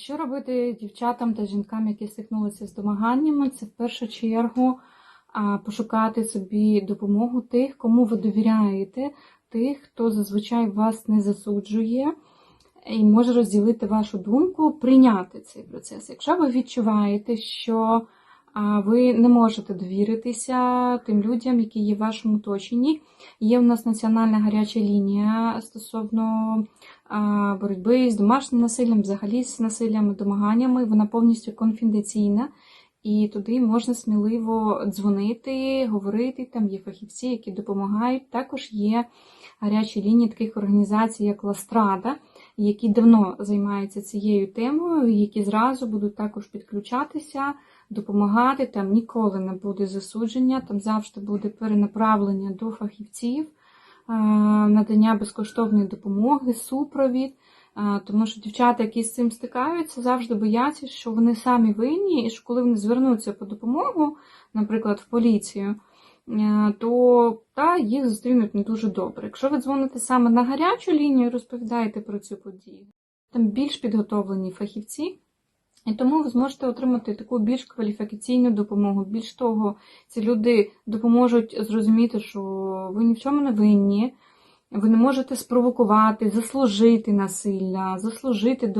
Що робити дівчатам та жінкам, які стикнулися з домаганнями? Це в першу чергу пошукати собі допомогу тих, кому ви довіряєте, тих, хто зазвичай вас не засуджує і може розділити вашу думку, прийняти цей процес. Якщо ви відчуваєте, що ви не можете довіритися тим людям, які є в вашому оточенні, є у нас національна гаряча лінія стосовно боротьби з домашнім насиллям, взагалі з насиллям і домаганнями. Вона повністю конфіденційна, і туди можна сміливо дзвонити, говорити. Там є фахівці, які допомагають. Також є гарячі лінії таких організацій, як Ластрада, які давно займаються цією темою, які зразу будуть також підключатися, допомагати. Там ніколи не буде засудження, там завжди буде перенаправлення до фахівців, е, надання безкоштовної допомоги, супровід. Е, Тому що дівчата, які з цим стикаються, завжди бояться, що вони самі винні, і що коли вони звернуться по допомогу, наприклад, в поліцію, то та, їх зустрінуть не дуже добре. Якщо ви дзвоните саме на гарячу лінію і розповідаєте про цю подію, там більш підготовлені фахівці, і тому ви зможете отримати таку більш кваліфікаційну допомогу. Більш того, ці люди допоможуть зрозуміти, що ви ні в чому не винні. Ви не можете спровокувати, заслужити насилля, заслужити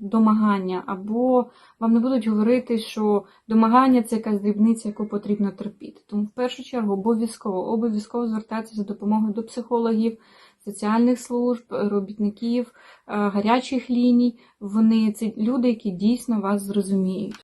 домагання, або вам не будуть говорити, що домагання це якась дрібниця, яку потрібно терпіти. Тому в першу чергу обов'язково обов'язково звертатися за допомогою до психологів, соціальних служб, робітників, е, гарячих ліній. Вони це люди, які дійсно вас зрозуміють.